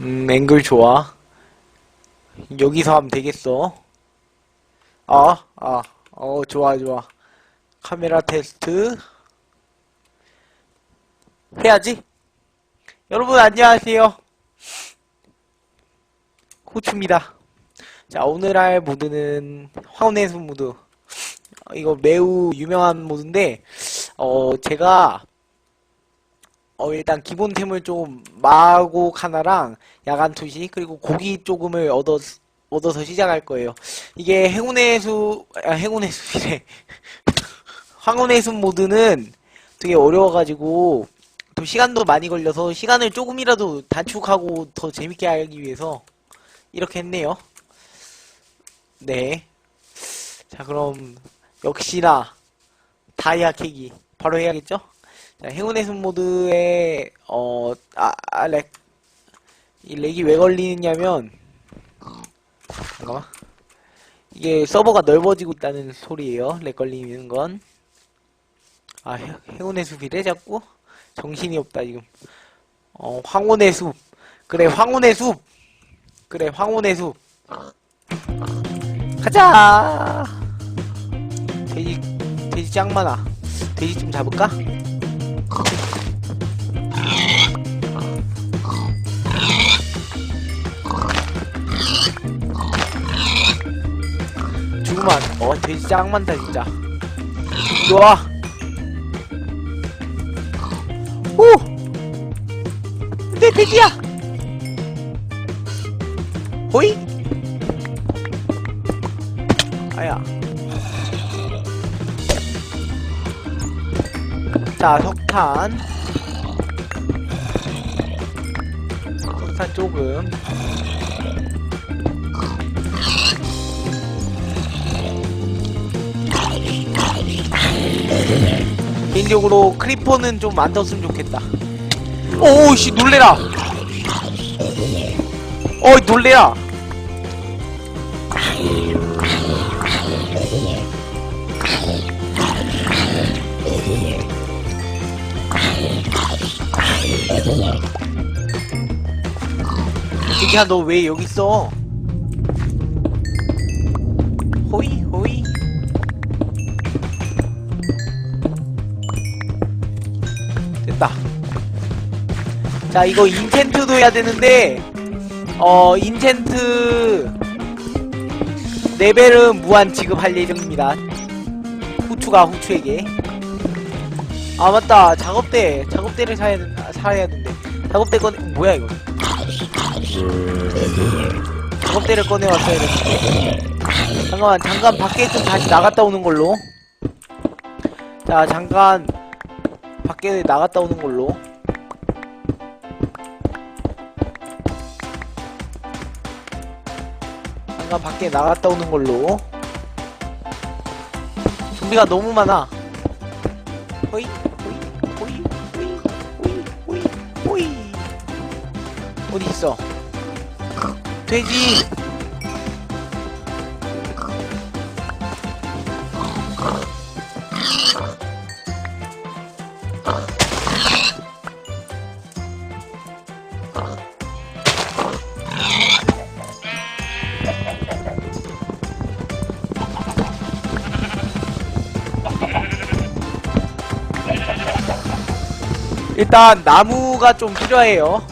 음, 앵글 좋아. 여기서 하면 되겠어. 아, 아, 어, 좋아, 좋아. 카메라 테스트. 해야지. 여러분, 안녕하세요. 호추입니다. 자, 오늘 할 모드는 황혼의 숲 모드. 어, 이거 매우 유명한 모드인데, 어, 제가, 어, 일단 기본템을 좀 마곡 하나랑 야간 투시, 그리고 고기 조금을 얻어, 얻어서 시작할 거예요. 이게 행운의 숲, 아, 행운의 숲이래. 황혼의 숲 모드는 되게 어려워가지고, 또 시간도 많이 걸려서 시간을 조금이라도 단축하고 더 재밌게 하기 위해서 이렇게 했네요. 네. 자, 그럼 역시나 다이아 캐기 바로 해야겠죠? 자, 행운의 숲 모드에 어, 아, 아, 렉. 이 렉이 왜 걸리냐면 잠깐만. 이게 서버가 넓어지고 있다는 소리예요. 렉 걸리는 건. 아, 해- 행운의 숲이래 자꾸? 정신이 없다 지금. 어, 황혼의 숲. 그래, 황혼의 숲. 그래, 황혼의 숲. 가자. 돼지 돼지 짱 많아. 돼지 좀 잡을까? 안- 어 돼지 짱 많다 진짜. 와. 오. 내 돼지야. 호이. 아야. 자, 석탄. 석탄 조금. 개인적으로 크리퍼는 좀 안 떴으면 좋겠다. 오씨 놀래라. 어이 놀래라. 지기야 너 왜 여기 있어? 호이 호이. 됐다. 자 이거 인챈트도 해야 되는데 어 인챈트 레벨은 무한 지급할 예정입니다. 후추가 후추에게. 아 맞다. 작업대 작업대를 사야 사야 된대 작업대 꺼내 뭐야 이거 작업대를 꺼내왔어야 되는데. 잠깐만 잠깐 밖에 좀 다시 나갔다 오는 걸로. 자 잠깐 밖에 나갔다 오는 걸로. 잠깐 밖에 나갔다 오는 걸로. 좀비가 너무 많아. 호이. 어디 있어 돼지 일단 나무가 좀 필요해요.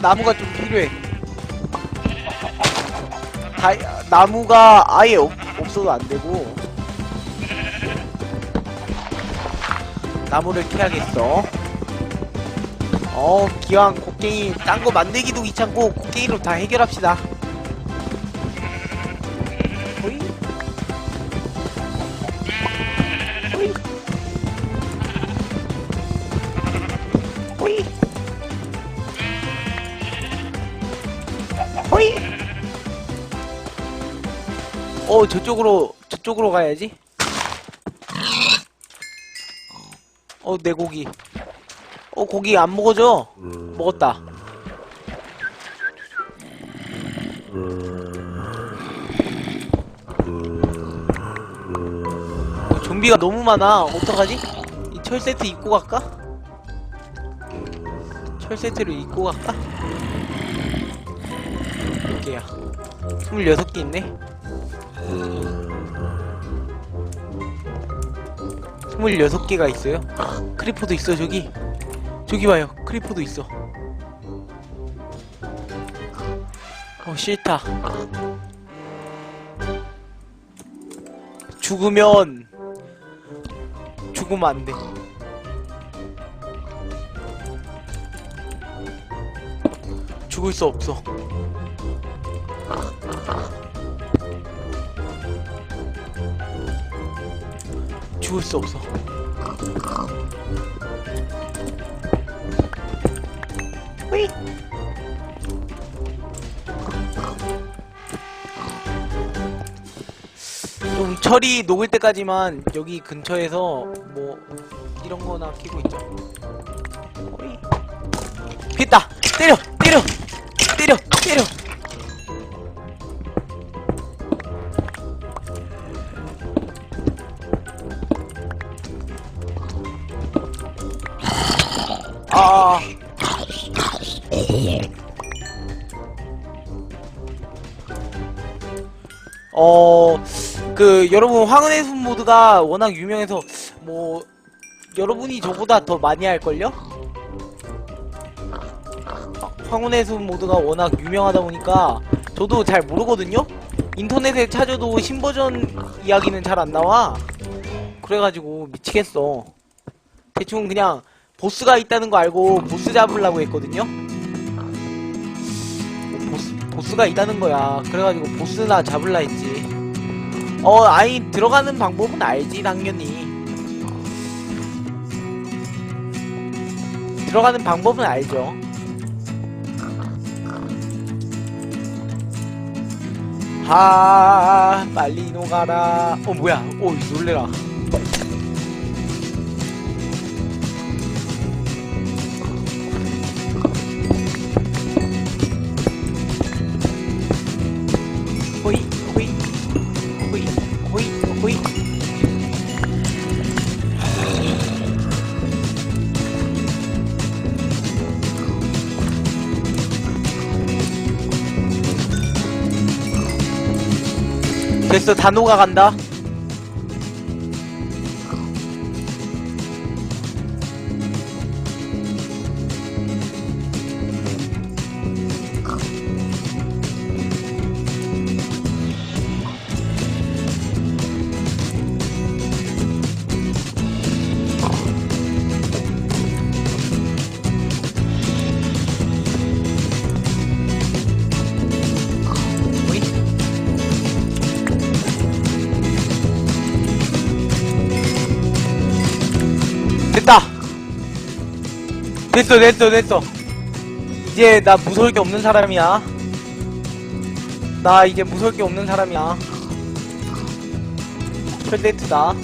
나무가 좀 필요해. 다, 나무가 아예 없, 없어도 안 되고. 나무를 캐야겠어. 어, 기왕 곡괭이, 딴 거 만들기도 귀찮고, 곡괭이로 다 해결합시다. 호이. 호이. 어, 저쪽으로, 저쪽으로 가야지. 어, 내 고기. 어, 고기 안 먹어져. 먹었다. 어, 좀비가 너무 많아. 어떡하지? 이 철 세트 입고 갈까? 철 세트를 입고 갈까? 개야? 26개 있네? 26개가 있어요? 크리퍼도 있어 저기? 저기 봐요. 크리퍼도 있어. 어 싫다. 죽으면 죽으면 안돼. 죽을 수 없어 죽을 수 없어 휘 좀 철이 녹을 때까지만 여기 근처에서 뭐 이런 거나 키고 있죠. 때려! 때려! 때려! 어, 그, 여러분, 황혼의 숲 모드가 워낙 유명해서, 뭐, 여러분이 저보다 더 많이 할걸요? 아, 황혼의 숲 모드가 워낙 유명하다 보니까, 저도 잘 모르거든요? 인터넷에 찾아도 신버전 이야기는 잘 안 나와. 그래가지고, 미치겠어. 대충 그냥, 보스가 있다는 거 알고, 보스 잡으려고 했거든요? 보스, 보스가 있다는 거야. 그래가지고, 보스나 잡을라 했지. 어, 아니, 들어가는 방법은 알지, 당연히. 들어가는 방법은 알죠. 하, 빨리 녹아라. 어, 뭐야. 오, 놀래라. 됐어, 다 녹아간다. 됐다. 됐어, 됐어, 됐어. 이제 나 무서울 게 없는 사람이야. 나 이제 무서울 게 없는 사람이야. 철대트다.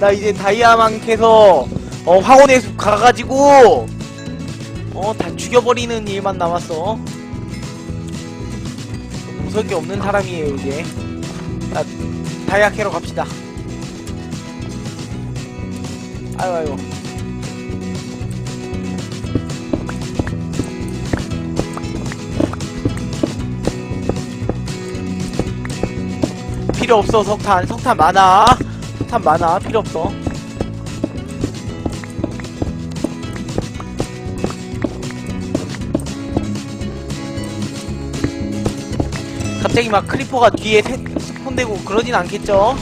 나 이제 다이아만 캐서 어 황혼의 숲 가가지고 어 다 죽여버리는 일만 남았어. 무서울 게 없는 사람이에요 이제. 자, 다이아 캐러 갑시다. 아유 아유. 필요 없어 석탄. 석탄 많아. 석탄 많아. 필요 없어. 갑자기 막 크리퍼가 뒤에 세- 스폰되고 그러진 않겠죠?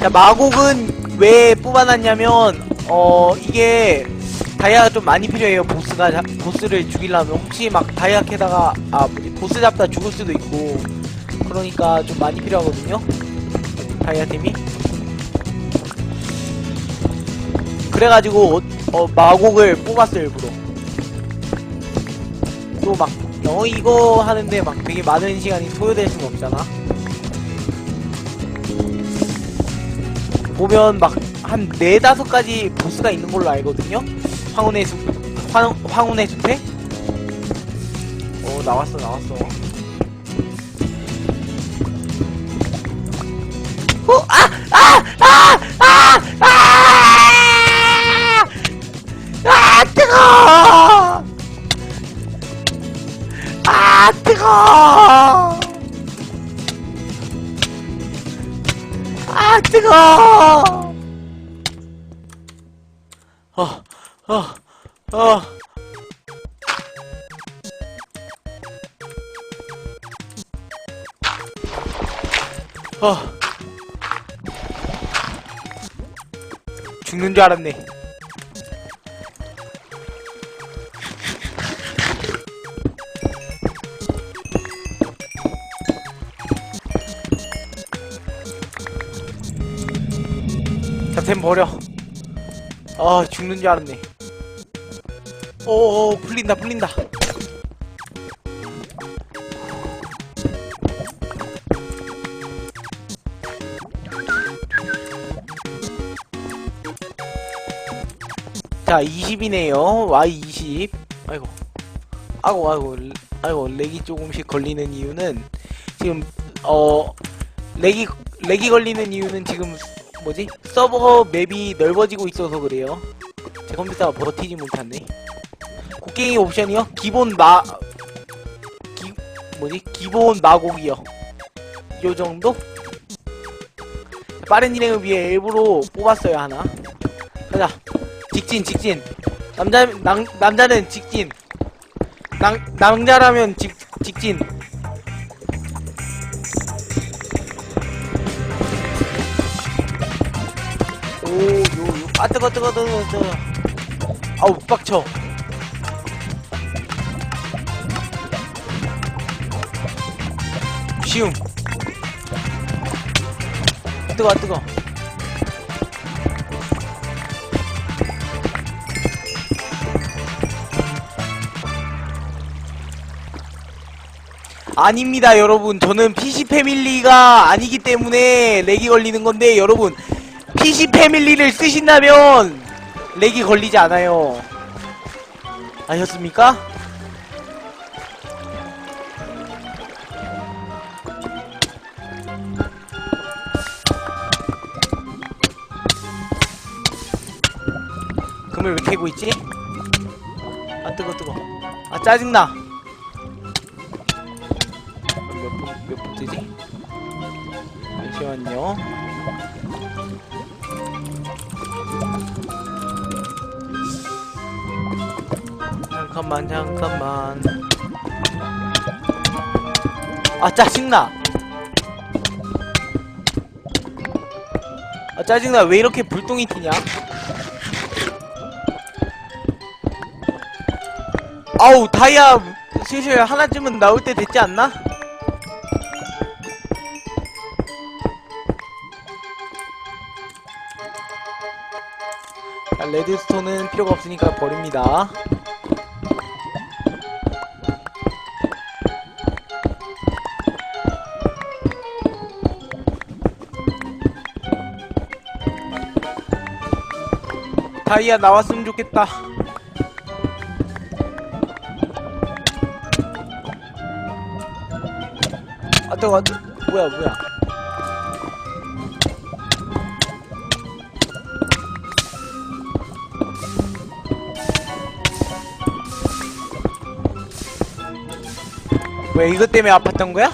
자 마곡은 왜 뽑아놨냐면 어 이게 다이아가 좀 많이 필요해요 보스가. 잡- 보스를 죽이려면. 혹시 막 다이아 캐다가 아 보스 잡다 죽을 수도 있고 그러니까 좀 많이 필요하거든요 다이아템이 그래가지고 어, 어, 마곡을 뽑았어요 일부러 또막어 이거 하는데 막 되게 많은 시간이 소요될 수는 없잖아 보면 막 한 네다섯 가지 보스가 있는 걸로 알거든요. 황혼의 숲, 황, 황혼의 숲에. 어 나왔어 나왔어. 어, 아 뜨거 아 뜨거 어 어 어 어. 죽는 줄 알았네. 템 버려. 아, 죽는 줄 알았네. 오오, 풀린다, 풀린다. 자, 20이네요. Y20. 아이고. 아이고, 아이고, 레- 아이고, 렉이 조금씩 걸리는 이유는, 지금, 어, 렉이, 렉이 걸리는 이유는 지금, 뭐지? 서버 맵이 넓어지고 있어서 그래요. 제 컴퓨터가 버티지 못하네. 곡괭이 옵션이요? 기본 마, 기, 뭐지? 기본 마곡이요. 요 정도? 빠른 진행을 위해 일부러 뽑았어요, 하나. 가자. 직진 직진 남자 남, 남자는 직진 남, 남자라면 직, 직진 아 뜨거 뜨거 뜨거 뜨거. 아우 빡쳐. 쉬움. 뜨거 뜨거. 아닙니다 여러분. 저는 PC 패밀리가 아니기 때문에 렉이 걸리는 건데 여러분 PC 패밀리를 쓰신다면 렉이 걸리지 않아요 아셨습니까? 금을 왜 캐고 있지? 아 뜨거 뜨거 아 짜증나 몇, 분- 몇 분트지? 잠시만요. 잠깐만, 잠깐만. 아, 짜증나! 아, 짜증나. 왜 이렇게 불똥이 튀냐? 아우, 다이아 슬슬 하나쯤은 나올 때 됐지 않나? 자, 레드스톤은 필요가 없으니까 버립니다. 다이아 나왔으면 좋겠다. 아, 뜨거, 아, 뜨 뭐야, 뭐야. 왜 이것 때문에 아팠던 거야?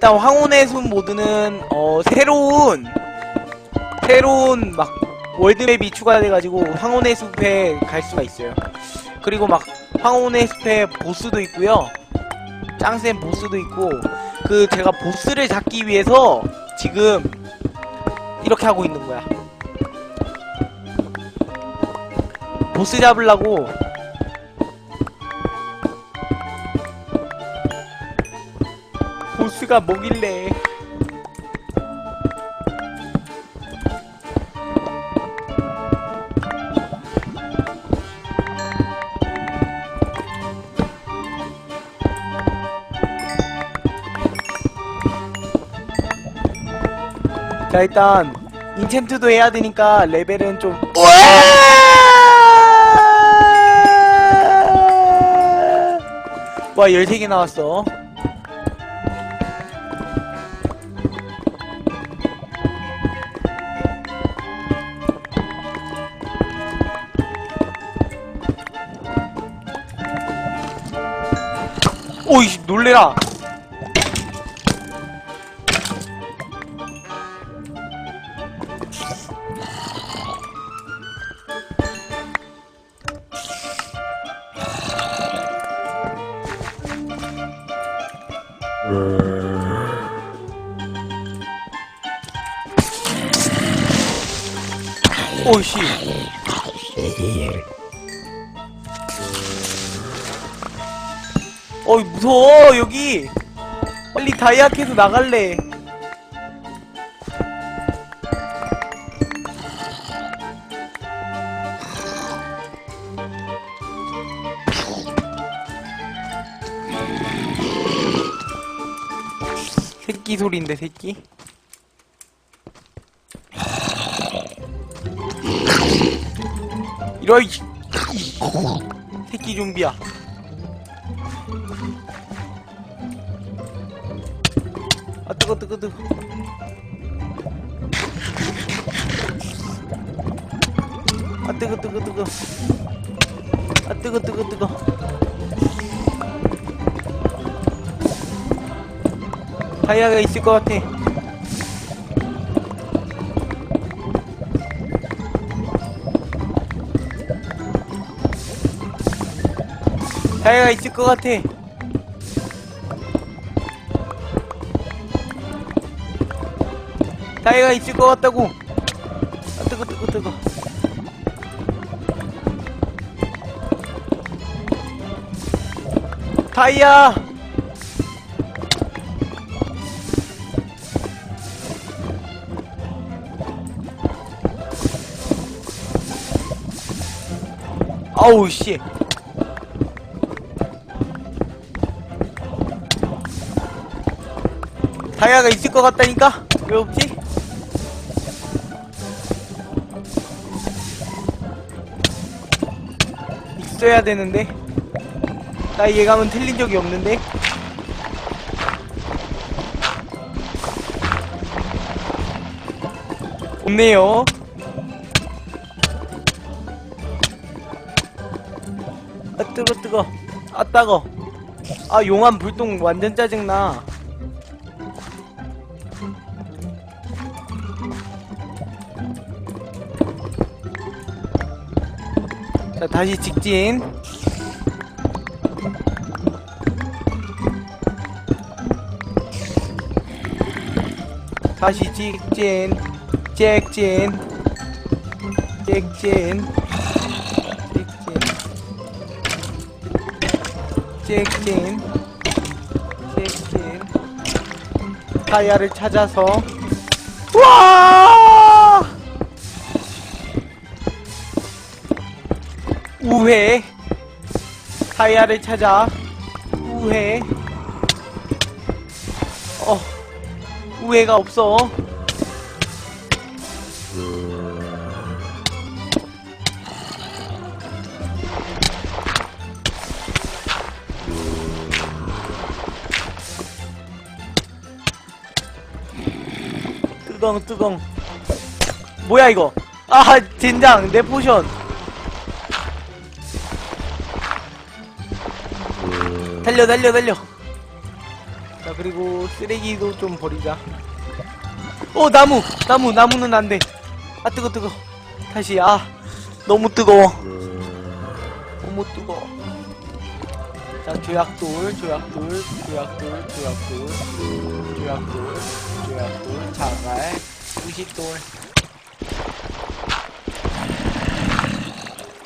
일단 황혼의 숲 모드는 어 새로운 새로운 막 월드맵이 추가돼가지고 황혼의 숲에 갈 수가 있어요. 그리고 막 황혼의 숲에 보스도 있고요. 짱센 보스도 있고 그 제가 보스를 잡기 위해서 지금 이렇게 하고 있는 거야. 보스 잡으려고 보스가 뭐길래? 자 일단 인챈트도 해야 되니까 레벨은 좀 와! 13개 나왔어 오이 놀래라. 오이씨 어이 무서워. 여기. 빨리 다이아 캐서 나갈래. 새끼 소리인데 새끼? 이런 새끼 좀비야 뜨거 뜨거 뜨거 아 뜨거 뜨거 뜨거. 아 뜨거 뜨거 뜨거. 다이아가 있을 것 같아. 다이아가 있을 것 같아 다이아가 있을 것 같다고. 아 뜨거 뜨거 뜨거. 다이아! 아우 씨. 다이아가 있을 것 같다니까? 왜 없지? 있어야 되는데. 나 예감은 틀린 적이 없는데. 없네요. 아 뜨거 뜨거. 아 따거. 아 용암 불똥 완전 짜증나 자 다시 직진. 다시 직진. 직진. 직진. 직진. 직진. 직진. 타이어를 찾아서. 와 우회. 타이어를 찾아 우회. 어 우회가 없어. 뜨거운. 뭐야 이거? 아 젠장 내 포션 달려 달려 달려. 자 그리고 쓰레기도 좀 버리자. 어 나무 나무 나무는 안돼. 아 뜨거 뜨거. 다시 아 너무 뜨거워. 너무 뜨거워 자 조약돌 조약돌 조약돌 조약돌 조약돌 조약돌 자갈 우시돌.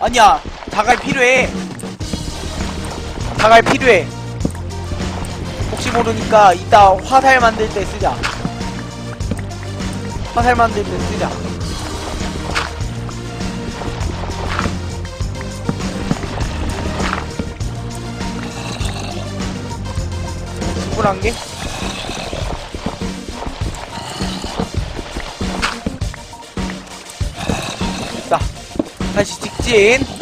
아니야 자갈 필요해 자갈 필요해. 혹시 모르니까 이따 화살 만들 때 쓰자. 화살 만들 때 쓰자. 스물한 개? 자 다시 직진